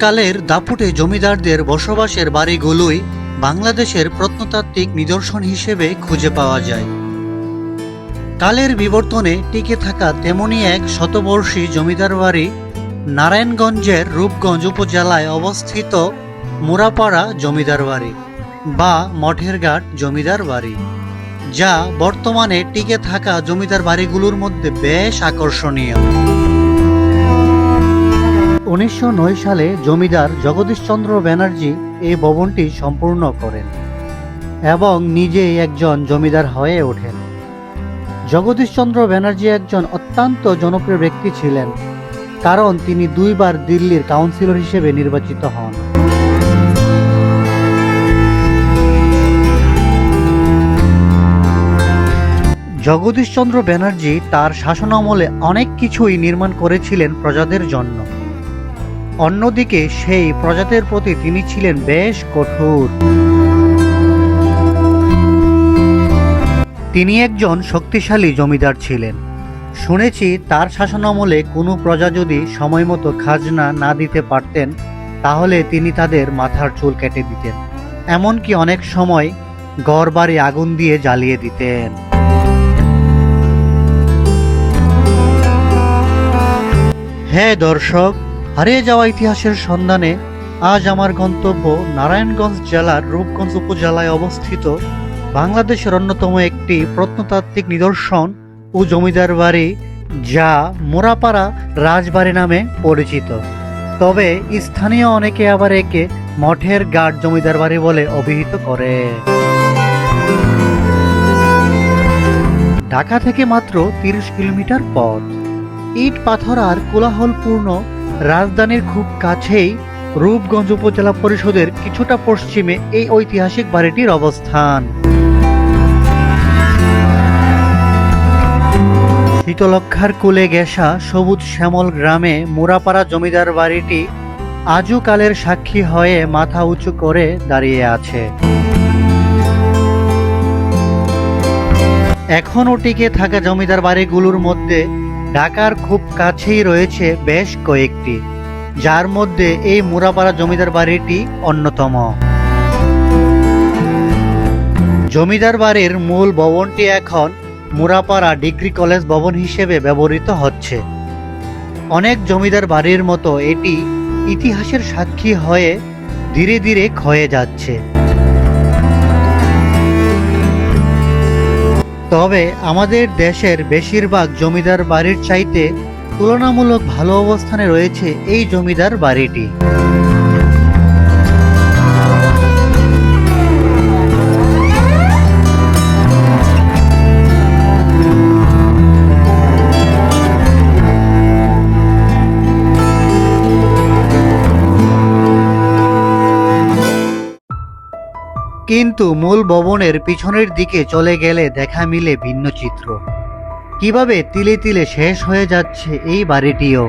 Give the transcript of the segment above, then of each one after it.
এককালের দাপুটে জমিদারদের বসবাসের বাড়িগুলোই বাংলাদেশের প্রত্নতাত্ত্বিক নিদর্শন হিসেবে খুঁজে পাওয়া যায়। কালের বিবর্তনে টিকে থাকা তেমনই এক শতবর্ষী জমিদার বাড়ি নারায়ণগঞ্জের রূপগঞ্জ উপজেলায় অবস্থিত মুরাপাড়া জমিদার বাড়ি বা মঠের ঘাট জমিদার বাড়ি, যা বর্তমানে টিকে থাকা জমিদার বাড়িগুলোর মধ্যে বেশ আকর্ষণীয়। উনিশশো নয় সালে জমিদার জগদীশচন্দ্র ব্যানার্জি এই ভবনটি সম্পূর্ণ করেন এবং নিজেই একজন জমিদার হয়ে ওঠেন। জগদীশচন্দ্র ব্যানার্জি একজন অত্যন্ত জনপ্রিয় ব্যক্তি ছিলেন, কারণ তিনি দুইবার দিল্লির কাউন্সিলর হিসেবে নির্বাচিত হন। জগদীশচন্দ্র ব্যানার্জি তার শাসনামলে অনেক কিছুই নির্মাণ করেছিলেন প্রজাদের জন্য। অন্যদিকে সেই প্রজাদের প্রতি তিনি ছিলেন বেশ কঠোর। তিনি একজন শক্তিশালী জমিদার ছিলেন। শুনেছি তার শাসনামলে কোনো প্রজা যদি সময়মতো খাজনা না দিতে পারতেন, তাহলে তিনি তাদের মাথার চুল কেটে দিতেন। এমনকি অনেক সময় বাড়ি আগুন দিয়ে জ্বালিয়ে দিতেন। হ্যাঁ দর্শক হারিয়ে যাওয়া ইতিহাসের সন্ধানে আজ আমার গন্তব্য নারায়ণগঞ্জ জেলার রূপগঞ্জ উপজেলায় অবস্থিত বাংলাদেশের অন্যতম একটি প্রত্নতাত্ত্বিক নিদর্শন ও জমিদার বাড়ি, যা মোরাপাড়া রাজবাড়ি নামে পরিচিত। তবে স্থানীয় অনেকে আবার একে মঠের গাঢ় জমিদার বাড়ি বলে অভিহিত করে। ঢাকা থেকে মাত্র তিরিশ কিলোমিটার পথ। ইট পাথর আর কোলাহলপূর্ণ রাজধানীর খুব কাছেই রূপগঞ্জ উপজেলা পরিষদের কিছুটা পশ্চিমে এই ঐতিহাসিক বাড়িটির অবস্থান। শীতলক্ষার কোলে গেসা সবুজ শ্যামল গ্রামে মোরাপাড়া জমিদার বাড়িটি আজও কালের সাক্ষী হয়ে মাথা উঁচু করে দাঁড়িয়ে আছে। এখনও টিকে থাকা জমিদার বাড়িগুলোর মধ্যে ঢাকার খুব কাছেই রয়েছে বেশ কয়েকটি, যার মধ্যে এই মুরাপাড়া জমিদার বাড়িটি অন্যতম। জমিদার বাড়ির মূল ভবনটি এখন মুরাপাড়া ডিগ্রি কলেজ ভবন হিসেবে ব্যবহৃত হচ্ছে। অনেক জমিদার বাড়ির মতো এটি ইতিহাসের সাক্ষী হয়ে ধীরে ধীরে ক্ষয়ে যাচ্ছে। তবে আমাদের দেশের বেশিরভাগ জমিদার বাড়ির চাইতে তুলনামূলক ভালো অবস্থানে রয়েছে এই জমিদার বাড়িটি। কিন্তু মূল ভবনের পিছনের দিকে চলে গেলে দেখা মিলে ভিন্ন চিত্র। কীভাবে তিলে তিলে শেষ হয়ে যাচ্ছে এই বাড়িটিও?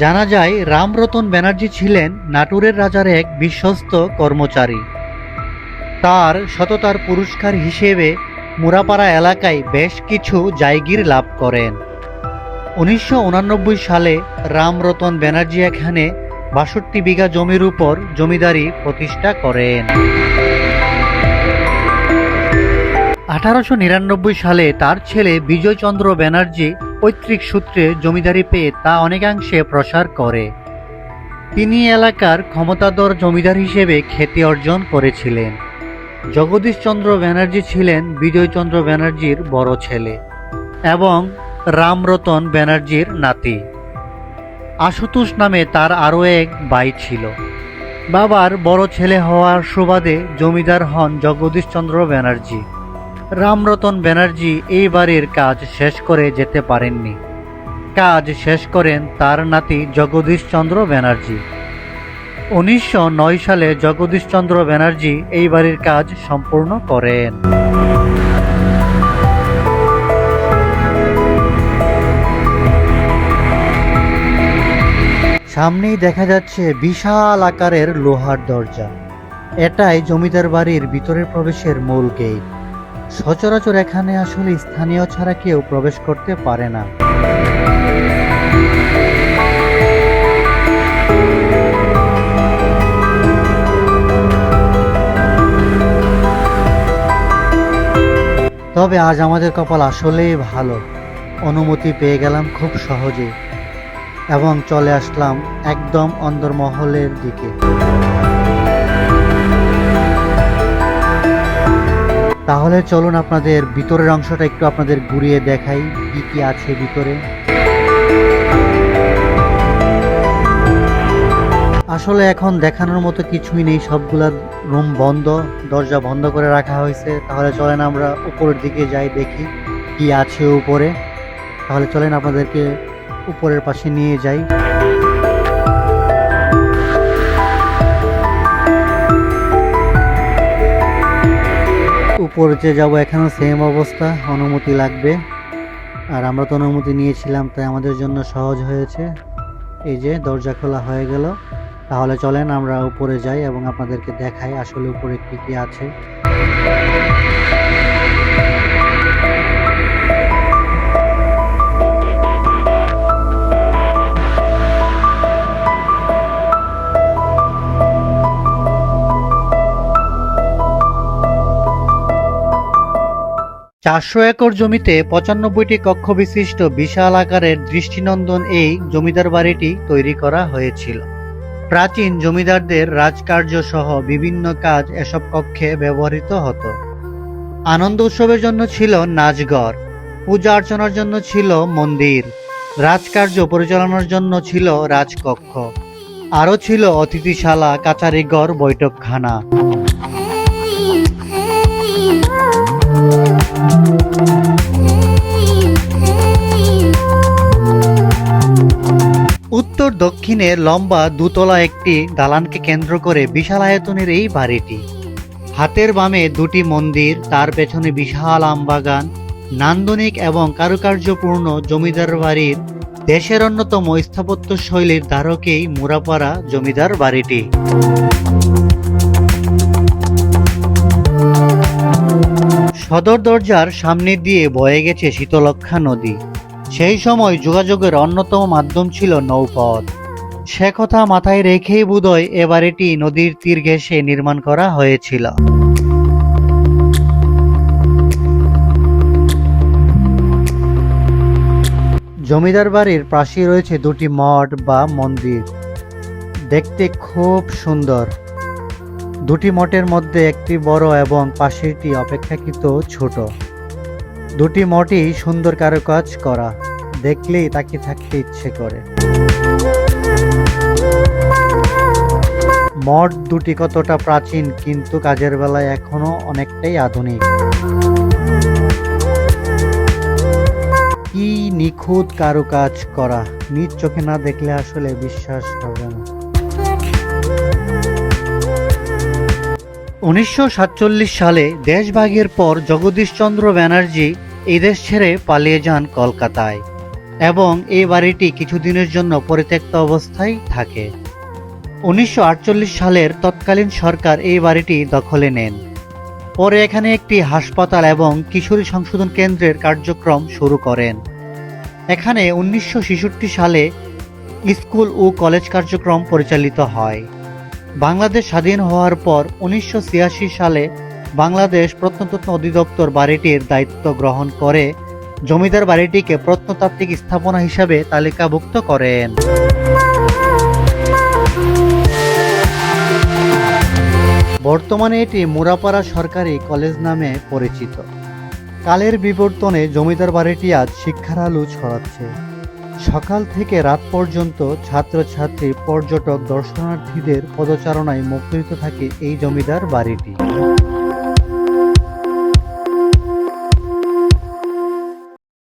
জানা যায়, রামরতন ব্যানার্জি ছিলেন নাটোরের রাজার এক বিশ্বস্ত কর্মচারী। তার সততার পুরস্কার হিসেবে মুরাপাড়া এলাকায় বেশ কিছু জায়গির লাভ করেন। উনিশশো সালে রামরতন ব্যানার্জি এখানে বাষট্টি বিঘা জমির উপর জমিদারি প্রতিষ্ঠা করেন। আঠারোশো নিরানব্বই সালে তার ছেলে বিজয়চন্দ্র ব্যানার্জি পৈতৃক সূত্রে জমিদারি পেয়ে তা অনেকাংশে প্রসার করে। তিনি এলাকার ক্ষমতাধর জমিদার হিসেবে খ্যাতি অর্জন করেছিলেন। জগদীশচন্দ্র ব্যানার্জি ছিলেন বিজয়চন্দ্র ব্যানার্জির বড় ছেলে এবং রামরতন ব্যানার্জির নাতি। আশুতোষ নামে তার আরও এক ভাই ছিল। বাবার বড় ছেলে হওয়ার সুবাদে জমিদার হন জগদীশচন্দ্র ব্যানার্জি। রামরতন ব্যানার্জি এই বাড়ির কাজ শেষ করে যেতে পারেননি। কাজ শেষ করেন তার নাতি জগদীশচন্দ্র ব্যানার্জি। উনিশশো নয় সালে জগদীশচন্দ্র ব্যানার্জি এই বাড়ির কাজ সম্পূর্ণ করেন। সামনেই দেখা যাচ্ছে বিশাল আকারের লোহার দরজা। এটাই জমিদার বাড়ির ভিতরে প্রবেশের মূল গেট। সচরাচর এখানে আসলে স্থানীয় ছাড়া কেউ প্রবেশ করতে পারে না। তবে আজ আমাদের কপাল আসলেই ভালো। অনুমতি পেয়ে গেলাম খুব সহজে এবং চলে আসলাম একদম অন্দরমহলের দিকে। তাহলে চলুন আপনাদের ভিতরের অংশটা একটু আপনাদের ঘুরিয়ে দেখাই কি কি আছে ভিতরে। আসলে এখন দেখানোর মতো কিছুই নেই, সবগুলা রুম বন্ধ, দরজা বন্ধ করে রাখা হয়েছে। তাহলে চলেন আমরা উপরের দিকে যাই, দেখি কি আছে উপরে। তাহলে চলেন আপনাদেরকে উপরের পাশে নিয়ে যাই। উপরে যে যাব এখানেও সেম অবস্থা, অনুমতি লাগবে। আর আমরা তো অনুমতি নিয়েছিলাম, তাই আমাদের জন্য সহজ হয়েছে। এই যে দরজা খোলা হয়ে গেল। তাহলে চলেন, আমরা উপরে যাই এবং আপনাদেরকে দেখাই আসলে উপরে কী কী আছে। চারশো একর জমিতে পঁচানব্বইটি কক্ষ বিশিষ্ট বিশাল আকারের দৃষ্টিনন্দন এই জমিদার বাড়িটি তৈরি করা হয়েছিল। প্রাচীন জমিদারদের রাজকার্য সহ বিভিন্ন কাজ এসব কক্ষে ব্যবহৃত হতো। আনন্দ উৎসবের জন্য ছিল নাচঘর, পূজা অর্চনার জন্য ছিল মন্দির, রাজকার্য পরিচালনার জন্য ছিল রাজকক্ষ, আরও ছিল অতিথিশালা, কাচারিঘর, বৈঠকখানা। উত্তর দক্ষিণে লম্বা দুতলা একটি দালানকে কেন্দ্র করে বিশাল আয়তনের এই বাড়িটি। হাতের বামে দুটি মন্দির, তার পেছনে বিশাল আমবাগান, নান্দনিক এবং কারুকার্যপূর্ণ জমিদার বাড়ির দেশের অন্যতম স্থাপত্য শৈলীর ধারকেই মুরাপাড়া জমিদার বাড়িটি। সদর দরজার সামনে দিয়ে বয়ে গেছে শীতলক্ষা নদী। সেই সময় যোগাযোগের অন্যতম মাধ্যম ছিল নৌপথ। সে কথা মাথায় রেখেই বোধহয় এ বাড়িটি নদীর তীর ঘেঁষে নির্মাণ করা হয়েছিল। জমিদার বাড়ির পাশে রয়েছে দুটি মঠ বা মন্দির। দেখতে খুব সুন্দর। দুটি মঠের মধ্যে একটি বড় এবং পাশেরটি অপেক্ষাকৃত ছোট। দুটি মঠই সুন্দর কারুকাজ করা, দেখলেই তাকে থাকতে ইচ্ছে করে। মঠ দুটি কতটা প্রাচীন, কিন্তু কাজের বেলায় এখনও অনেকটাই আধুনিক। কি নিখুঁত কারুকাজ করা, নিজ চোখে না দেখলে আসলে বিশ্বাস হবে না। উনিশশো সাতচল্লিশ সালে দেশভাগের পর জগদীশচন্দ্র ব্যানার্জি এই দেশ ছেড়ে পালিয়ে যান কলকাতায় এবং এই বাড়িটি কিছুদিনের জন্য পরিত্যক্ত অবস্থায় থাকে। উনিশশো আটচল্লিশ সালের তৎকালীন সরকার এই বাড়িটি দখলে নেন। পরে এখানে একটি হাসপাতাল এবং কিশোরী সংশোধন কেন্দ্রের কার্যক্রম শুরু করেন। এখানে উনিশশো ছেষট্টি সালে স্কুল ও কলেজ কার্যক্রম পরিচালিত হয়। বাংলাদেশ স্বাধীন হওয়ার পর উনিশশো ছিয়াশি সালে বাংলাদেশ প্রত্নতত্ত্ব অধিদপ্তর বাড়িটির দায়িত্ব গ্রহণ করে। জমিদার বাড়িটিকে প্রত্নতাত্ত্বিক স্থাপনা হিসাবে তালিকাভুক্ত করেন। বর্তমানে এটি মুরাপাড়া সরকারি কলেজ নামে পরিচিত। কালের বিবর্তনে জমিদার বাড়িটি আজ শিক্ষার আলো ছড়াচ্ছে। সকাল থেকে রাত পর্যন্ত ছাত্রছাত্রী পর্যটক দর্শনার্থীদের পদচারণায় মুখরিত থাকে এই জমিদার বাড়িটি।